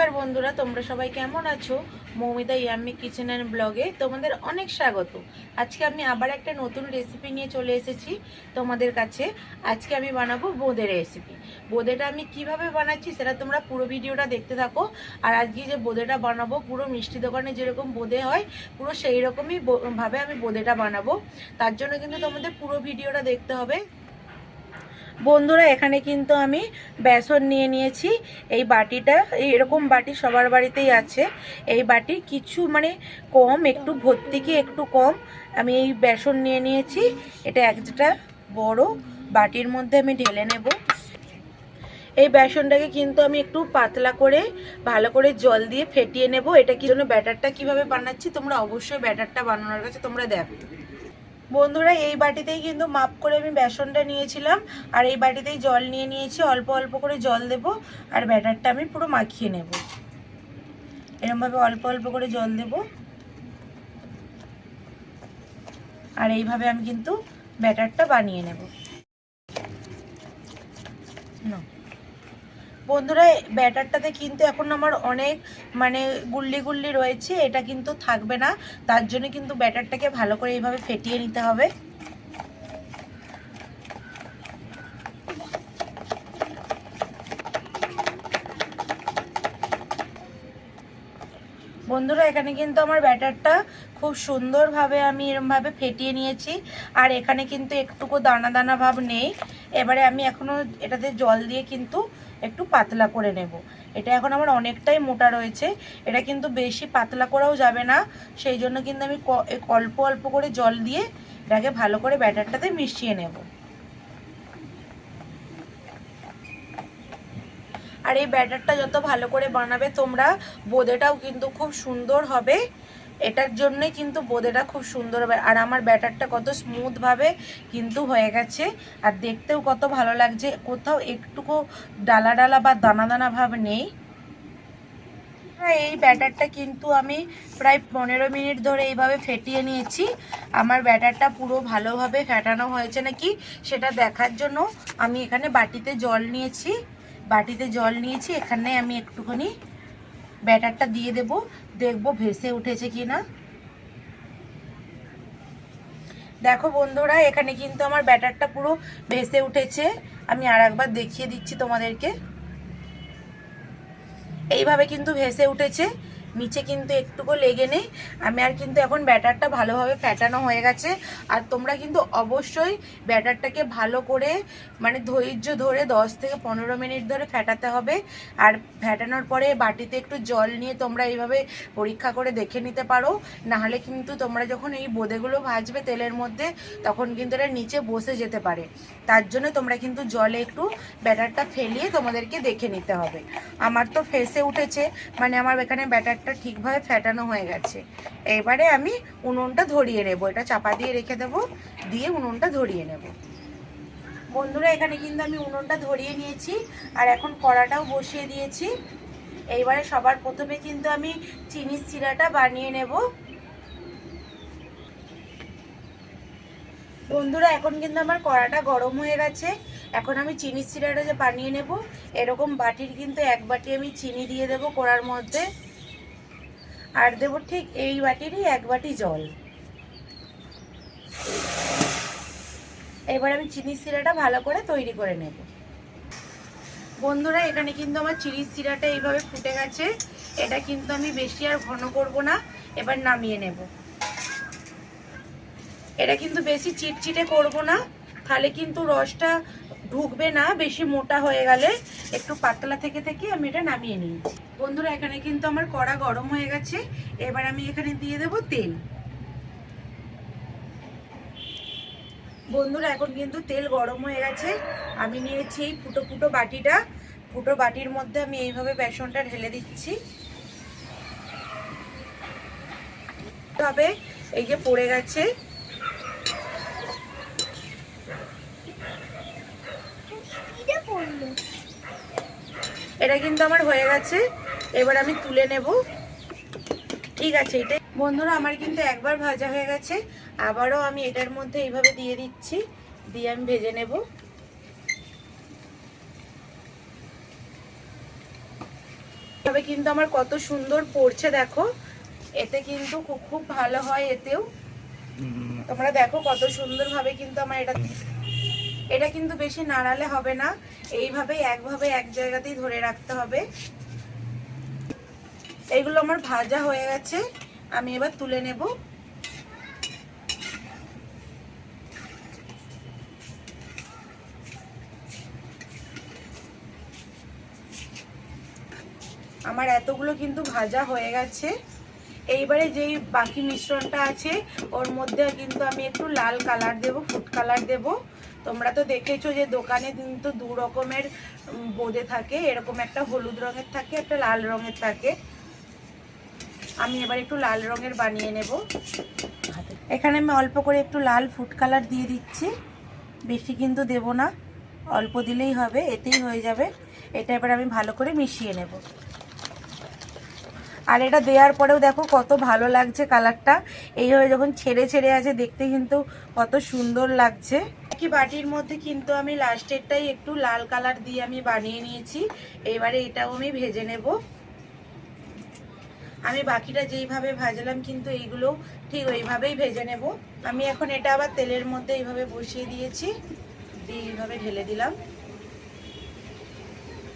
নমস্কার বন্ধুরা, তোমরা সবাই কেমন আছো? মৌমিতা ইয়াম্মি কিচেন অ্যান্ড ব্লগে তোমাদের অনেক স্বাগত। আজকে আমি আবার একটা নতুন রেসিপি নিয়ে চলে এসেছি তোমাদের কাছে। আজকে আমি বানাবো বোঁদে রেসিপি বোঁদেটা আমি কীভাবে বানাচ্ছি সেটা তোমরা পুরো ভিডিওটা দেখতে থাকো। আর আজকে যে বোঁদেটা বানাবো, পুরো মিষ্টি দোকানে যেরকম বোঁদে হয়, পুরো সেই রকমই ভাবে আমি বোঁদেটা বানাবো। তার জন্য কিন্তু তোমাদের পুরো ভিডিওটা দেখতে হবে। বন্ধুরা, এখানে কিন্তু আমি বেসন নিয়ে নিয়েছি। এই বাটিটা, এরকম বাটি সবার বাড়িতেই আছে। এই বাটি কিছু মানে কম, একটু ভর্তিকে একটু কম আমি এই বেসন নিয়ে নিয়েছি। এটা একটা বড় বাটির মধ্যে আমি ঢেলে নেব। এই বেসনটাকে কিন্তু আমি একটু পাতলা করে, ভালো করে জল দিয়ে ফেটিয়ে নেব। এটা কি জন্য ব্যাটারটা কীভাবে বানাচ্ছি, তোমরা অবশ্যই ব্যাটারটা বানানোর কাছে তোমরা দেখো। বন্ধুরা, এই বাটিতেই কিন্তু মাপ করে আমি বেসনটা নিয়েছিলাম, আর এই বাটিতেই জল নিয়ে নিয়েছি। অল্প অল্প করে জল দেব, আর ব্যাটারটা আমি পুরো মাখিয়ে নেব। এরমভাবে অল্প অল্প করে জল দেব। আর এইভাবে আমি কিন্তু ব্যাটারটা বানিয়ে নেব। নাও। বন্ধুরা ব্যাটারটাতে কিন্তু এখন আমার অনেক মানে গুল্লি গুল্লি রয়েছে, এটা কিন্তু থাকবে না। তার জন্য কিন্তু ব্যাটারটাকে ভালো করে এইভাবে ফেটিয়ে নিতে হবে। বন্ধুরা, এখানে কিন্তু আমার ব্যাটারটা খুব সুন্দরভাবে আমি এরমভাবে ফেটিয়ে নিয়েছি, আর এখানে কিন্তু একটুকু দানা দানা ভাব নেই। এবারে আমি এখনও এটাতে জল দিয়ে কিন্তু একটু পাতলা করে নেব। এটা এখন আমার অনেকটাই মোটা রয়েছে। এটা কিন্তু বেশি পাতলা করাও যাবে না। সেই জন্য কিন্তু আমি অল্প অল্প করে জল দিয়ে এটাকে ভালো করে ব্যাটারটাতে মিশিয়ে নেব। আর এই ব্যাটারটা যত ভালো করে বানাবে তোমরা বোঁদেটাও কিন্তু খুব সুন্দর হবে। এটার জন্যই কিন্তু বোঁদেটা খুব সুন্দর হবে। আর আমার ব্যাটারটা কত স্মুথভাবে কিন্তু হয়ে গেছে। আর দেখতেও কত ভালো লাগছে। কোথাও একটুকু ডালা ডালা বা দানা দানা ভাব নেই। হ্যাঁ, এই ব্যাটারটা কিন্তু আমি প্রায় পনেরো মিনিট ধরে এইভাবে ফেটিয়ে নিয়েছি। আমার ব্যাটারটা পুরো ভালোভাবে ফেটানো হয়েছে নাকি সেটা দেখার জন্য আমি এখানে বাটিতে জল নিয়েছি। বাটিতে জল নিয়েছি। এখানে আমি একটুখানি ব্যাটারটা দিয়ে দেব, দেখব ভেসে উঠেছে কি না দেখো বন্ধুরা, এখানে কিন্তু আমার ব্যাটারটা পুরো ভেসে উঠেছে। আমি আর একবার দেখিয়ে দিচ্ছি তোমাদেরকে। এইভাবে কিন্তু ভেসে উঠেছে। নিচে কিন্তু একটুকু লেগে নেই। আমি আর কিন্তু এখন ব্যাটারটা ভালোভাবে ফ্যাটানো হয়ে গেছে। আর তোমরা কিন্তু অবশ্যই ব্যাটারটাকে ভালো করে মানে ধৈর্য ধরে দশ থেকে পনেরো মিনিট ধরে ফ্যাটাতে হবে। আর ফ্যাটানোর পরে বাটিতে একটু জল নিয়ে তোমরা এইভাবে পরীক্ষা করে দেখে নিতে পারো। নাহলে কিন্তু তোমরা যখন এই বোঁদেগুলো ভাজবে তেলের মধ্যে, তখন কিন্তু এটা নিচে বসে যেতে পারে। তার জন্য তোমরা কিন্তু জলে একটু ব্যাটারটা ফেলিয়ে তোমাদেরকে দেখে নিতে হবে। আমার তো ফেসে উঠেছে। মানে আমার এখানে ব্যাটারটা ঠিকভাবে ফ্যাটানো হয়ে গেছে। এবারে আমি উনুনটা ধরিয়ে নেব। এটা চাপা দিয়ে রেখে দেব, দিয়ে উনুনটা ধরিয়ে নেব। বন্ধুরা, এখানে কিন্তু আমি উনুনটা ধরিয়ে নিয়েছি আর এখন কড়াটাও বসিয়ে দিয়েছি। এইবারে সবার প্রথমে কিন্তু আমি চিনির চিরাটা বানিয়ে নেব। বন্ধুরা, এখন কিন্তু আমার কড়াটা গরম হয়ে গেছে। এখন আমি চিনি সিরাটা যে বানিয়ে নেব, এরকম বাটির কিন্তু এক বাটি আমি চিনি দিয়ে দেব কড়ার মধ্যে। আর দেব ঠিক এই বাটিরই এক বাটি জল। এবার আমি চিনি সিরাটা ভালো করে তৈরি করে নেব। বন্ধুরা, এখানে কিন্তু আমার চিনি সিরাটা এইভাবে ফুটে গেছে। এটা কিন্তু আমি বেশি আর ঘন করব না, এবার নামিয়ে নেব। এটা কিন্তু বেশি চিটচিটে করব না, তাহলে কিন্তু রসটা ঢুকবে না, বেশি মোটা হয়ে গেলে একটু পাতলা থেকে থেকে আমি এটা নামিয়ে নিই। বন্ধুরা, এখানে কিন্তু আমার কড়া গরম হয়ে গেছে। এবার আমি এখানে দিয়ে দেব তেল। বন্ধুরা, এখন কিন্তু তেল গরম হয়ে গেছে। আমি নিয়েছি এই ফুটো ফুটো বাটিটা। ফুটো বাটির মধ্যে আমি এইভাবে বেসনটা ঢেলে দিচ্ছি। তবে এই যে পড়ে গেছে। এটা কিন্তু আমার হয়ে গেছে। এবার আমি তুলে নেব। ঠিক আছে এটা বন্ধুরা আমার কিন্তু একবার ভাজা হয়ে গেছে। আবারও আমি এটার মধ্যে এইভাবে দিয়ে দিচ্ছি। দিয়ে আমি ভেজে নেব। তবে কিন্তু আমার কত সুন্দর পড়ছে দেখো। এতে কিন্তু খুব খুব ভালো হয় এতেও। তোমরা দেখো কত সুন্দরভাবে কিন্তু আমার এটা এটা কিন্তু বেশি নাড়ালে হবে না। এইভাবে একভাবে এক জায়গাতেই ধরে রাখতে হবে। এইগুলো আমার ভাজা হয়ে গেছে। আমি এবার তুলে নেব। আমার এতগুলো কিন্তু ভাজা হয়ে গেছে। এইবারে যেই বাকি মিশ্রণটা আছে, ওর মধ্যে কিন্তু আমি একটু লাল কালার দেব, ফুড কালার দেব। তোমরা তো দেখেছ যে দোকানে কিন্তু দু রকমের বোঁদে থাকে। এরকম একটা হলুদ রঙের থাকে, একটা লাল রঙের থাকে। আমি এবার একটু লাল রঙের বানিয়ে নেব। এখানে আমি অল্প করে একটু লাল ফুড কালার দিয়ে দিচ্ছি। বেশি কিন্তু দেব না। অল্প দিলেই হবে, এতেই হয়ে যাবে। এটা এবার আমি ভালো করে মিশিয়ে নেব। আর এটা দেওয়ার পরেও দেখো কত ভালো লাগছে কালারটা। এইভাবে যখন ছেড়ে ছেড়ে আছে, দেখতে কিন্তু কত সুন্দর লাগছে। কি বাটির মধ্যে কিন্তু আমি লাস্টেরটাই একটু লাল কালার দিয়ে আমি বানিয়ে নিয়েছি। এবারে এটাও আমি ভেজে নেব। আমি বাকিটা যেইভাবে ভাজলাম কিন্তু এইগুলো ঠিক ওইভাবেই ভেজে নেব। আমি এখন এটা আবার তেলের মধ্যে এইভাবে বসিয়ে দিয়েছি, দিয়ে এইভাবে ঢেলে দিলাম।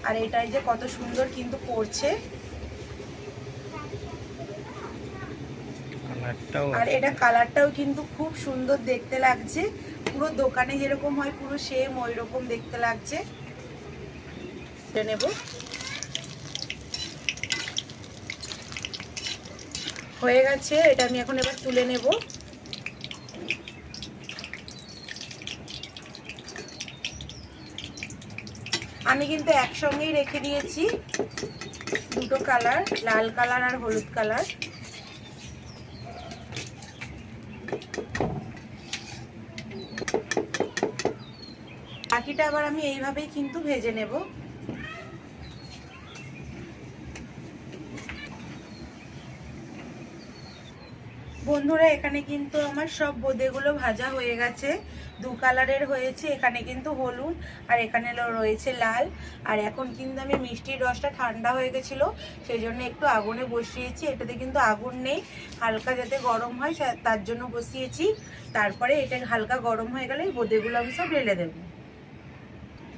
আর এটাই যে কত সুন্দর কিন্তু পড়ছে আর এটা কালারটাও কিন্তু খুব সুন্দর দেখতে লাগছে। পুরো দোকানে যেরকম হয় পুরো সেম ওই রকম দেখতে লাগছে। নেব। হয়ে গেছে এটা আমি এখন এবার তুলে নেব। আমি কিন্তু একসঙ্গেই রেখে দিয়েছি। দুটো কালার লাল কালার আর হলুদ কালার বাকিটা আবার আমি এইভাবেই কিন্তু ভেজে নেব। বন্ধুরা, এখানে কিন্তু আমার সব বোঁদেগুলো ভাজা হয়ে গেছে। দু কালারের হয়েছে, এখানে কিন্তু হলুদ আর এখানে রয়েছে লাল। আর এখন কিন্তু আমি মিষ্টির রসটা ঠান্ডা হয়ে গেছিল, সেই জন্য একটু আগুনে বসিয়েছি। এটাতে কিন্তু আগুন নেই, হালকা যাতে গরম হয় তার জন্য বসিয়েছি। তারপরে এটা হালকা গরম হয়ে গেলে বোঁদেগুলো আমি সব ঢেলে দেবো।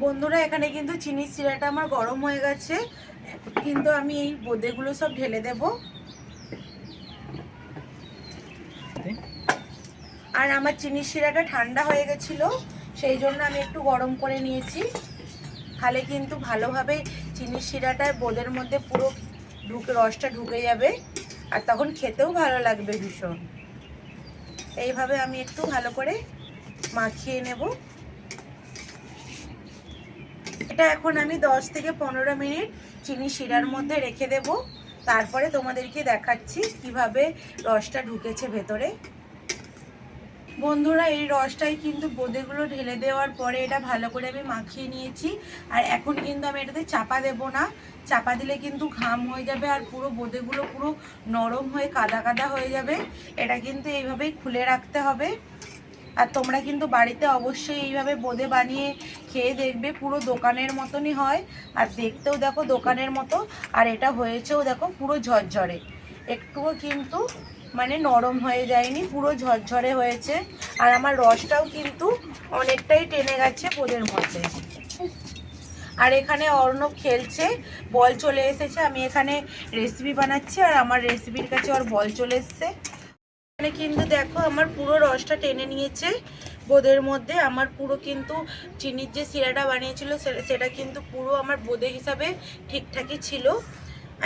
বন্ধুরা, এখানে কিন্তু চিনির শিরাটা আমার গরম হয়ে গেছে। কিন্তু আমি এই বোঁদেগুলো সব ঢেলে দেব। আর আমার চিনির শিরাটা ঠান্ডা হয়ে গেছিল, সেই জন্য আমি একটু গরম করে নিয়েছি। তাহলে কিন্তু ভালোভাবে চিনির শিরাটা বোঁদের মধ্যে পুরো ঢুকে, রসটা ঢুকে যাবে। আর তখন খেতেও ভালো লাগবে ভীষণ। এইভাবে আমি একটু ভালো করে মাখিয়ে নেব। এটা এখন আমি 10 থেকে পনেরো মিনিট চিনি শিরার মধ্যে রেখে দেব। তারপরে তোমাদেরকে দেখাচ্ছি কীভাবে রসটা ঢুকেছে ভেতরে। বন্ধুরা, এই রসটাই কিন্তু বোঁদেগুলো ঢেলে দেওয়ার পরে এটা ভালো করে আমি মাখিয়ে নিয়েছি। আর এখন কিন্তু আমি এটাতে চাপা দেব না। চাপা দিলে কিন্তু ঘাম হয়ে যাবে আর পুরো বোঁদেগুলো পুরো নরম হয়ে কাদা কাদা হয়ে যাবে। এটা কিন্তু এইভাবেই খুলে রাখতে হবে। আর তোমরা কিন্তু বাড়িতে অবশ্যই এইভাবে বোঁদে বানিয়ে খেয়ে দেখবে, পুরো দোকানের মতনই হয়। আর দেখতেও দেখো দোকানের মতো। আর এটা হয়েছেও দেখো পুরো ঝরঝরে। একটুও কিন্তু মানে নরম হয়ে যায়নি, পুরো ঝরঝরে হয়েছে। আর আমার রসটাও কিন্তু অনেকটাই টেনে গেছে বোঁদের মধ্যে। আর এখানে অর্ণব খেলছে, বল চলে এসেছে। আমি এখানে রেসিপি বানাচ্ছি আর আমার রেসিপির কাছে ওর বল চলে এসছে। এখানে কিন্তু দেখো আমার পুরো রসটা টেনে নিয়েছে বোঁদের মধ্যে। আমার পুরো কিন্তু চিনির যে শিরাটা বানিয়েছিল সেটা কিন্তু পুরো আমার বোঁদে হিসাবে ঠিকঠাকই ছিল।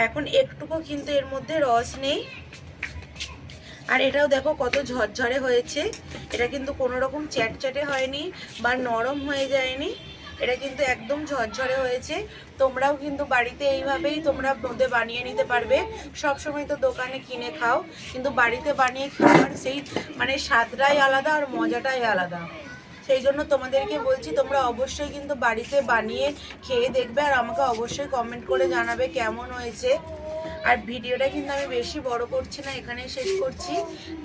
এখন একটুকু কিন্তু এর মধ্যে রস নেই। আর এটাও দেখো কত ঝরঝরে হয়েছে। এটা কিন্তু কোনো রকম চ্যাটচ্যাটে হয়নি বা নরম হয়ে যায়নি। এটা কিন্তু একদম ঝরঝরে হয়েছে। তোমরাও কিন্তু বাড়িতে এইভাবেই তোমরা বোঁদে বানিয়ে নিতে পারবে। সব সময় তো দোকানে কিনে খাও, কিন্তু বাড়িতে বানিয়ে খাওয়ার সেই মানে স্বাদটাই আলাদা আর মজাটাই আলাদা। সেই জন্য তোমাদেরকে বলছি, তোমরা অবশ্যই কিন্তু বাড়িতে বানিয়ে খেয়ে দেখবে আর আমাকে অবশ্যই কমেন্ট করে জানাবে কেমন হয়েছে। আর ভিডিওটা কিন্তু আমি বেশি বড় করছি না এখানে শেষ করছি।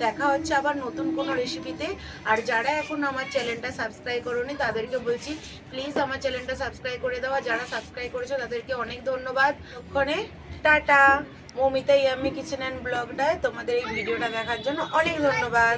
দেখা হচ্ছে আবার নতুন কোনো রেসিপিতে আর যারা এখন আমার চ্যানেলটা সাবস্ক্রাইব করোনি, তাদেরকে বলছি প্লিজ আমার চ্যানেলটা সাবস্ক্রাইব করে দেওয়া যারা সাবস্ক্রাইব করেছ, তাদেরকে অনেক ধন্যবাদ। ওখানে tata. Momita yummy kitchen and ব্লগটায় তোমাদের এই ভিডিওটা দেখার জন্য অনেক ধন্যবাদ।